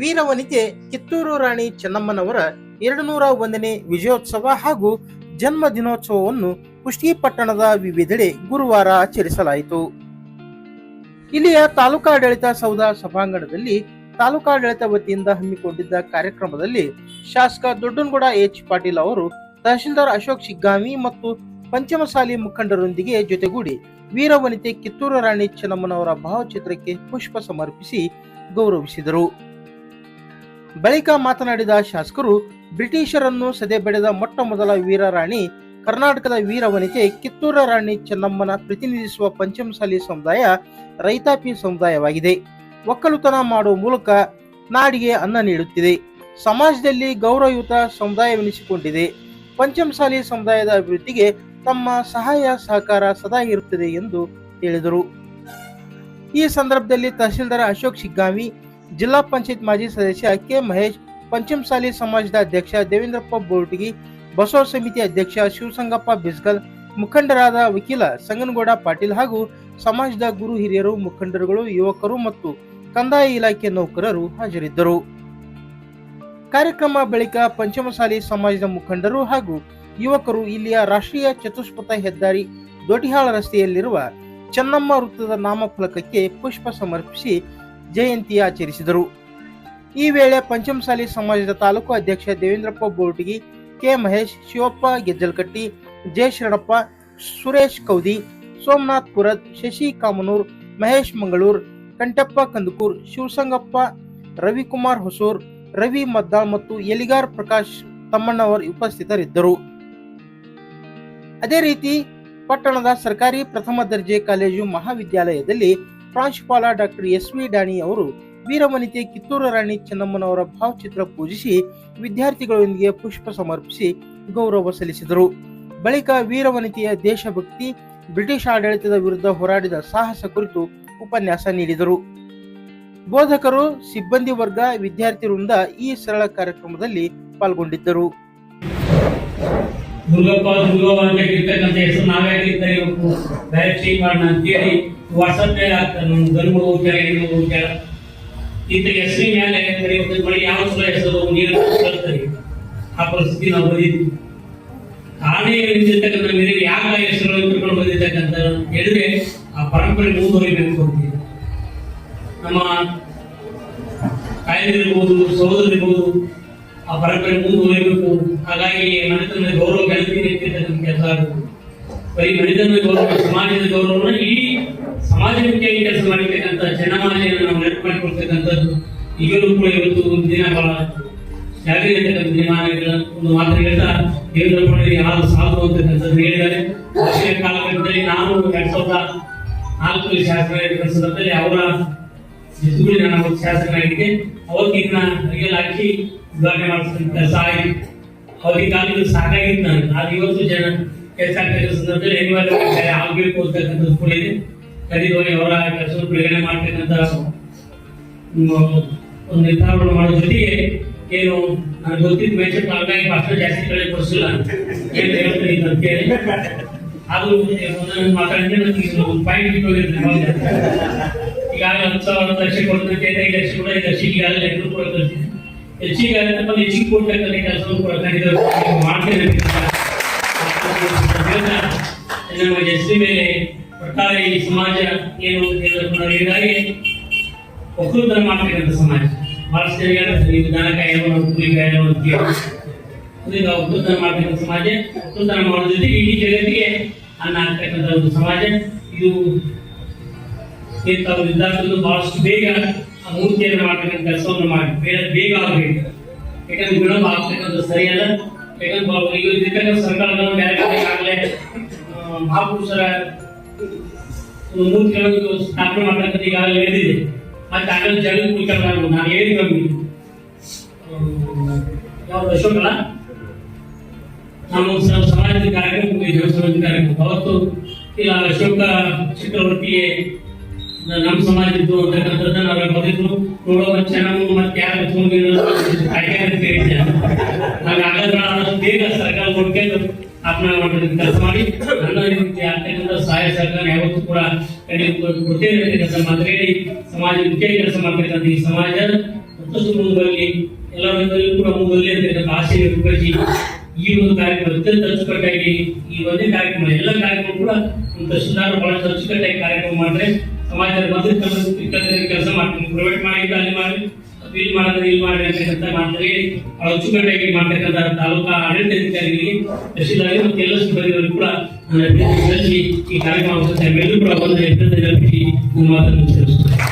ವೀರವನಿತೆ ಕಿತ್ತೂರು ರಾಣಿ ಚೆನ್ನಮ್ಮನವರ ಎರಡು ನೂರ ಒಂದನೇ ವಿಜಯೋತ್ಸವ ಹಾಗೂ ಜನ್ಮ ದಿನೋತ್ಸವವನ್ನು ಕುಷ್ಟಿಪಟ್ಟಣದ ವಿವಿಧೆಡೆ ಗುರುವಾರ ಆಚರಿಸಲಾಯಿತು. ಇಲ್ಲಿಯ ತಾಲೂಕಾಡಳಿತ ಸೌಧ ಸಭಾಂಗಣದಲ್ಲಿ ತಾಲೂಕಾಡಳಿತ ವತಿಯಿಂದ ಹಮ್ಮಿಕೊಂಡಿದ್ದ ಕಾರ್ಯಕ್ರಮದಲ್ಲಿ ಶಾಸಕ ದೊಡ್ಡನಗೌಡ ಎಚ್ ಪಾಟೀಲ್ ಅವರು, ತಹಶೀಲ್ದಾರ್ ಅಶೋಕ್ ಶಿಗ್ಗಾಮಿ ಮತ್ತು ಪಂಚಮಸಾಲಿ ಮುಖಂಡರೊಂದಿಗೆ ಜೊತೆಗೂಡಿ ವೀರವನಿತೆ ಕಿತ್ತೂರು ರಾಣಿ ಚೆನ್ನಮ್ಮನವರ ಭಾವಚಿತ್ರಕ್ಕೆ ಪುಷ್ಪ ಸಮರ್ಪಿಸಿ ಗೌರವಿಸಿದರು. ಬಳಿಕ ಮಾತನಾಡಿದ ಶಾಸಕರು, ಬ್ರಿಟಿಷರನ್ನು ಸದೆಬಡೆದ ಮೊಟ್ಟ ಮೊದಲ ವೀರರಾಣಿ, ಕರ್ನಾಟಕದ ವೀರವನಿತೆ ಕಿತ್ತೂರ ರಾಣಿ ಚೆನ್ನಮ್ಮನ ಪ್ರತಿನಿಧಿಸುವ ಪಂಚಮಸಾಲಿ ಸಮುದಾಯ ರೈತಾಪಿ ಸಮುದಾಯವಾಗಿದೆ. ಒಕ್ಕಲುತನ ಮಾಡುವ ಮೂಲಕ ನಾಡಿಗೆ ಅನ್ನ ನೀಡುತ್ತಿದೆ. ಸಮಾಜದಲ್ಲಿ ಗೌರವಯುತ ಸಮುದಾಯವೆನಿಸಿಕೊಂಡಿದೆ. ಪಂಚಮಸಾಲಿ ಸಮುದಾಯದ ಅಭಿವೃದ್ಧಿಗೆ ತಮ್ಮ ಸಹಾಯ ಸಹಕಾರ ಸದಾ ಇರುತ್ತದೆ ಎಂದು ಹೇಳಿದರು. ಈ ಸಂದರ್ಭದಲ್ಲಿ ತಹಸೀಲ್ದಾರ್ ಅಶೋಕ್ ಶಿಗ್ಗಾವಿ ಜಿಲ್ಲಾ ಪಂಚಾಯತ್ ಮಾಜಿ ಸದಸ್ಯ ಕೆ ಮಹೇಶ್ ಪಂಚಮಸಾಲಿ ಸಮಾಜದ ಅಧ್ಯಕ್ಷ ದೇವೇಂದ್ರಪ್ಪ ಬೋರ್ಟಗಿ, ಬಸವ ಸಮಿತಿ ಅಧ್ಯಕ್ಷ ಶಿವಸಂಗಪ್ಪ ಬಿಸ್ಗಲ್, ಮುಖಂಡರಾದ ವಕೀಲ ಸಂಗನಗೌಡ ಪಾಟೀಲ್ ಹಾಗೂ ಸಮಾಜದ ಗುರು ಹಿರಿಯರು, ಮುಖಂಡರುಗಳು, ಯುವಕರು ಮತ್ತು ಕಂದಾಯ ಇಲಾಖೆ ನೌಕರರು ಹಾಜರಿದ್ದರು. ಕಾರ್ಯಕ್ರಮ ಬಳಿಕ ಪಂಚಮಸಾಲಿ ಸಮಾಜದ ಮುಖಂಡರು ಹಾಗೂ ಯುವಕರು ಇಲ್ಲಿಯ ರಾಷ್ಟ್ರೀಯ ಚತುಷ್ಪಥ ಹೆದ್ದಾರಿ ದೊಟಿಹಾಳ ರಸ್ತೆಯಲ್ಲಿರುವ ಚೆನ್ನಮ್ಮ ವೃತ್ತದ ನಾಮಫಲಕಕ್ಕೆ ಪುಷ್ಪ ಸಮರ್ಪಿಸಿ ಜಯಂತಿ ಆಚರಿಸಿದರು. ಈ ವೇಳೆ ಪಂಚಮಸಾಲಿ ಸಮಾಜದ ತಾಲೂಕು ಅಧ್ಯಕ್ಷ ದೇವೇಂದ್ರಪ್ಪ ಬೋರ್ಟಿಗಿ, ಕೆ ಮಹೇಶ್, ಶಿವಪ್ಪ ಗೆಜ್ಜಲ್ಕಟ್ಟಿ ಶರಣಪ್ಪ, ಸುರೇಶ್ ಕೌದಿ, ಸೋಮನಾಥ್ ಪುರದ್ ಶಶಿ ಕಾಮನೂರ್, ಮಹೇಶ್ ಮಂಗಳೂರ್ ಕಂಟಪ್ಪ ಕಂದಕೂರ್, ಶಿವಸಂಗಪ್ಪ, ರವಿಕುಮಾರ್ ಹೊಸೂರ್, ರವಿ ಮದ್ದಾಳ್ ಮತ್ತು ಎಲಿಗಾರ್ ಪ್ರಕಾಶ್ ತಮ್ಮಣ್ಣವರ್ ಉಪಸ್ಥಿತರಿದ್ದರು. ಅದೇ ರೀತಿ ಪಟ್ಟಣದ ಸರ್ಕಾರಿ ಪ್ರಥಮ ದರ್ಜೆ ಕಾಲೇಜು ಮಹಾವಿದ್ಯಾಲಯದಲ್ಲಿ ಪ್ರಾಂಶುಪಾಲ ಡಾಕ್ಟರ್ ಎಸ್ ವಿ ಡಾಣಿ ಅವರು ವೀರವನಿತೆ ಕಿತ್ತೂರು ರಾಣಿ ಚೆನ್ನಮ್ಮನವರ ಭಾವಚಿತ್ರ ಪೂಜಿಸಿ ವಿದ್ಯಾರ್ಥಿಗಳೊಂದಿಗೆ ಪುಷ್ಪ ಸಮರ್ಪಿಸಿ ಗೌರವ ಸಲ್ಲಿಸಿದರು. ಬಳಿಕ ವೀರವನಿತೆಯ ದೇಶಭಕ್ತಿ, ಬ್ರಿಟಿಷ್ ಆಡಳಿತದ ವಿರುದ್ಧ ಹೋರಾಡಿದ ಸಾಹಸ ಕುರಿತು ಉಪನ್ಯಾಸ ನೀಡಿದರು. ಬೋಧಕರು, ಸಿಬ್ಬಂದಿ ವರ್ಗ ವಿದ್ಯಾರ್ಥಿ ವೃಂದ ಈ ಸರಳ ಕಾರ್ಯಕ್ರಮದಲ್ಲಿ ಪಾಲ್ಗೊಂಡಿದ್ದರು. ದುರ್ಗಪ್ಪ ದುರ್ಗವ್ವ ಅಂತ ಹೆಸರು ನಾವೇ ಬೇರೆ ಚೇಂಜ್ ಮಾಡೋಣ ಅಂತೇಳಿ ಆಗ್ತಾರೆ ನಮ್ಮ ಹೋಗ್ತಾರೆ ಹೆಣ್ಣು ಹೋಗ್ತಾರೆ ಇಂಥ ಹೆಸರಿ ಮೇಲೆ ಕರಿಬೇಕು ಮಳೆ ಯಾವ ಸಲ ಹೆಸರು, ನೀರು ಕಳ್ತಾರೆ ಆ ಪರಿಸ್ಥಿತಿ ನಾವು ಬಂದಿದ್ವಿ ಕಾಣೆ ನಿಂತಿರ್ತಕ್ಕಂಥ ಮೇಲೆ ಯಾಕ ಹೆಸರು ತಿಳ್ಕೊಂಡು ಬಂದಿರ್ತಕ್ಕಂಥ ಹೇಳಿದ್ರೆ ಆ ಪರಂಪರೆ ಮುಂದುವರಿಬೇಕು ಅಂತ ನಮ್ಮ ತಾಯಂದಿರ್ಬೋದು ಸಹೋದರಿರ್ಬೋದು ಆ ಪರಂಪರೆ ಮುಂದುವರಿಬೇಕು. ಹಾಗಾಗಿ ನನ್ನ ಗೌರವ ಗೆಳತಿ ಕೆಲಸ ಬರೀ ಮನೆತನದ ಗೌರವ, ಸಮಾಜದ ಗೌರವನ ಇಡೀ ಸಮಾಜ ಮುಖ್ಯವಾಗಿ ಕೆಲಸ ಮಾಡಿರ್ತಕ್ಕಂಥ ಜನಮಾನೆಯನ್ನು ನಾವು ನೆನಪು ಮಾಡಿಕೊಳ್ತಕ್ಕಂಥದ್ದು ಈಗಲೂ ಕೂಡ ಇವತ್ತು ಒಂದು ದಿನ ಬಹಳ ಜಾಗೃತಿ ದಿನಮಾನಗಳ. ಒಂದು ಮಾತ್ರ ಹೇಳ್ತಾ ದೇವೇಂದ್ರಪ್ಪನವರಿಗೆ ಯಾರು ಸಾಧು ಅಂತಕ್ಕಂಥದ್ದು ಹೇಳಿದ್ದಾರೆ. ವರ್ಷದ ಕಾಲಘಟ್ಟದಲ್ಲಿ ನಾನು ಎರಡ್ ಸಾವಿರದ ನಾಲ್ಕು ಶಾಸಕರ ಸಂದರ್ಭದಲ್ಲಿ ಅವರ ಜಿದ್ದುಗುಳಿ ನಾನು ಶಾಸಕನಾಗಿದ್ದೆ. ಅವತ್ತಿನ ರಿಯಲ್ ಹಾಕಿ ಉದ್ಘಾಟನೆ ಮಾಡಿಸ್ತಕ್ಕಂಥ ಸಹಾಯ ಅವರಿಗೆ ಕಾಲದಲ್ಲಿ ಸಾಕಾಗಿತ್ತು ನಾನು ಆದ್ರೆ ಇವತ್ತು ಜನ ಕೆಲಸ ಆಗ್ತಕ್ಕಂಥ ಸಂದರ್ಭದಲ್ಲಿ ಅನಿವಾರ್ಯ ಆಗಬೇಕು ಅಂತಕ್ಕಂಥದ್ದು ಕೂಡ ಇದೆ. ಕರೀದೋಗಿ ಅವರ ಕೆಲಸವನ್ನು ಪ್ರೇರಣೆ ಮಾಡ್ತಕ್ಕಂಥ ಒಂದು ಒಂದು ನಿರ್ಧಾರವನ್ನು ಮಾಡೋ ಜೊತೆಗೆ ಏನು ನನಗೆ ಗೊತ್ತಿದ್ದ ಮೆಚ್ಚು ಹಾಗಾಗಿ ಭಾಷಣ ಜಾಸ್ತಿ ಕಡೆ ಕೊಡಿಸಿಲ್ಲ ಏನು ಹೇಳ್ತೀನಿ ಅಂತ ಹೇಳಿ ಅದು ಒಂದೊಂದು ಮಾತಾಡಿದ್ರೆ ನನಗೆ ಒಂದು ಪಾಯಿಂಟ್ ಇಟ್ಕೊಂಡಿರ್ತೀನಿ ಈಗಾಗಲೇ ಹತ್ತು ಸಾವಿರ ಲಕ್ಷ ಕೊಡ್ತಂತೆ ಐದು ಲಕ್ಷ ಕೂಡ ಐದು ಲಕ್ಷ ಈಗಾಗಲೇ ಎಲ್ಲರೂ ಕೂಡ ಕಳಿಸಿದೆ ಹೆಚ್ಚಿಗೆ ಆಗುತ್ತೆ ಮತ್ತೆ ಹೆಚ್ಚಿಗೆ ಕೊಡ್ತಕ್ಕಂಥ ಕೆಲಸವನ್ನು ಕೂಡ ಖಂಡಿತ ಮಾಡ್ತೇನೆ ನಮ್ಮ ಜಸ್ತಿ ಮೇಲೆ ಒಟ್ಟಾರೆ ಈ ಸಮಾಜ ಏನು ಅಂತ ಹೇಳಿದ್ರೆ ಹೀಗಾಗಿ ಒಕ್ಕಲುತನ ಮಾಡ್ತಕ್ಕಂಥ ಸಮಾಜ. ಬಹಳಷ್ಟು ಜನ ಇದು ದನಕಾಯಿ ಕುರಿಕಾಯಿ ಅಂತೀವಿ ಈಗ ಒಕ್ಕಲುತನ ಮಾಡ್ತಕ್ಕಂಥ ಸಮಾಜ ಒಕ್ಕಲುತನ ಮಾಡೋ ಜೊತೆಗೆ ಇಡೀ ಜಗತ್ತಿಗೆ ಅನ್ನ ಆಗ್ತಕ್ಕಂಥ ಒಂದು ಸಮಾಜ. ಇದು ತಾವು ವಿದ್ಯಾರ್ಥಿಗಳು ಬಹಳಷ್ಟು ಬೇಗ ಆ ಮೂರ್ತಿಯನ್ನು ಮಾಡ್ತಕ್ಕಂಥ ಕೆಲಸವನ್ನು ಮಾಡಿ, ಬೇಗ ಬೇಗ ಆಗಬೇಕು. ಯಾಕಂದ್ರೆ ವಿಳಂಬ ಆಗ್ತಕ್ಕಂಥ ಸರಿಯಲ್ಲ ಯಾಕಂದ್ರೆ ಬ- ಈಗ ಇರ್ತಕ್ಕಂಥ ಸರ್ಕಾರಗಳು ಬೇರೆ ಕಡೆ ಆಗಲೇ ಮಹಾಪುರುಷರ ಒಂದು ಮೂರ್ತಿಗಳನ್ನು ಸ್ಥಾಪನೆ ಮಾಡ್ತಕ್ಕಂಥ ಈಗಾಗಲೇ ಹೇಳಿದೆ ಮತ್ತೆ ಆಗಲೇ ಜಗತ್ ಕುರಿತಾಗ ನಾನು ಹೇಳಿ ನಮಗೆ ಯಾವ ಅಶೋಕಲ್ಲ ನಮ್ಮ ಸಮಾಜದ ಕಾರ್ಯಕ್ರಮ ಸಮಾಜದ ಕಾರ್ಯಕ್ರಮ. ಅವತ್ತು ಇಲ್ಲ ಅಶೋಕ ಚಕ್ರವರ್ತಿಗೆ ನಮ್ಮ ಸಮಾಜದ್ದು ಅಂತಕ್ಕಂಥದ್ದನ್ನ ನಾವೆಲ್ಲ ಬಂದಿದ್ರು ಮತ್ತೆ ಚೆನ್ನಮ್ಮ ಮತ್ತೆ ಯಾರು ಆದಷ್ಟು ಬೇಗ ಸರ್ಕಾರ ನೋಡ್ಕೊಂಡು ಅಪ್ನ ಮಾಡೋದಕ್ಕೆ ಕೆಲಸ ಮಾಡಿ. ನನ್ನ ಸಹಾಯ ಸಹಕಾರ ಯಾವತ್ತೂ ಕೂಡ ಕೊಡ್ತೇನೆ ಮಾತು ಹೇಳಿ ಸಮಾಜ ಮುಖ್ಯ ಕೆಲಸ ಮಾಡ್ತಕ್ಕಂಥ ಈ ಸಮಾಜ ಮತ್ತಷ್ಟು ಎಲ್ಲ ಎಲ್ಲರಿಂದಲೂ ಕೂಡ ಮುಂದುವರಲಿ ಅಂತಕ್ಕಂಥ ರೂಪಿಸಿ ಈ ಒಂದು ಕಾರ್ಯಕ್ರಮ ಅತ್ಯಂತ ಅಚ್ಚುಕಟ್ಟಾಗಿ ಈ ಒಂದೇ ಕಾರ್ಯಕ್ರಮ, ಎಲ್ಲ ಕಾರ್ಯಕ್ರಮ ಕೂಡ ಒಂದು ಸುಧಾರ ಬಹಳಷ್ಟು ಅಚ್ಚುಕಟ್ಟಾಗಿ ಕಾರ್ಯಕ್ರಮ ಮಾಡಿದ್ರೆ ಸಮಾಜದ ಮಧ್ಯದ ಕೆಲಸ ಮಾಡ್ತೀನಿ ಪ್ರೈವೇಟ್ ಮಾಡಿದ್ರೆ ಅಲ್ಲಿ ಮಾಡಿ ಇಲ್ಲಿ ಮಾಡಿದ್ರೆ ಇಲ್ಲಿ ಮಾಡಿ ಅಂತಕ್ಕಂಥ ಮಾಡ್ತಾರೆ ಬಹಳ ಅಚ್ಚುಕಟ್ಟಾಗಿ ಮಾಡ್ತಕ್ಕಂಥ ತಾಲೂಕಾ ಆಡಳಿತಾಧಿಕಾರಿಗಳಿಗೆ ತಹಶೀಲ್ದಾರರಿಗೆ ಮತ್ತು ಎಲ್ಲ ಸಿಬ್ಬಂದಿಗಳು ಕೂಡ ನಾನು ಅಭಿನಂದನೆ ಸಲ್ಲಿಸಿ ಈ ಕಾರ್ಯಕ್ರಮ ಎಲ್ಲರೂ ಕೂಡ ಬಂದು ಅತ್ಯಂತ ಜರುಗಿಸಿ ನನ್ನ ಮಾತನ್ನು ಮುಗಿಸ್ತೇನೆ